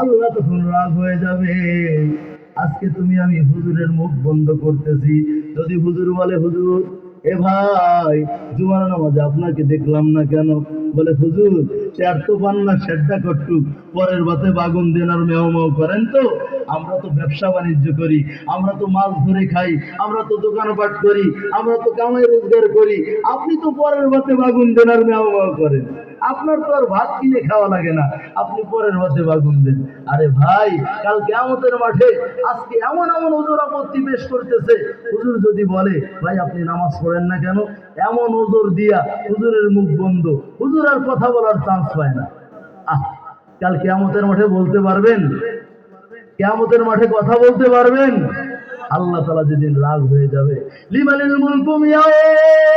আল্লাহ তখন রাগ হয়ে যাবে। আজকে তুমি আমি হুজুরের মুখ বন্ধ করতেছি। যদি হুজুর বলে, হুজুর, এ ভাই, জুমার নামাজে আপনাকে দেখলাম না কেন? বলে, হুজুর চার তো পান না সেটা করটুক। পরের বাতে বাগুন দেন আর মেও করেন তো। আমরা তো ব্যবসা বাণিজ্য করি, আমরা তো মাছ ধরে খাই, আমরা তো দোকানপাট করি, আমরা তো কামাই রোজগার করি। আপনি তো পরের বাতে বাগুন দেন আর মেও মেও করেন। আপনার তো আর ভাত কিনে খাওয়া লাগে না। আপনি পরের বাতে বাগুন দেন। আরে ভাই, কাল কেমতের মাঠে আজকে এমন এমন হুজুর আপত্তি পেশ করতেছে। হুজুর যদি বলে, ভাই, আপনি নামাজ পড়েন না কেন? এমন ওজোর দিয়া হুজুরের মুখ বন্ধ। হুজুর আর কথা বলার চান্স পায় না। আহ, কাল কেয়ামতের মাঠে বলতে পারবেন কেয়ামতের মাঠে কথা বলতে পারবেন? আল্লাহ তালা যেদিন রাগ হয়ে যাবে। লিমানিল মুলকুম ইয়াউম আজকের রাজত্ব কার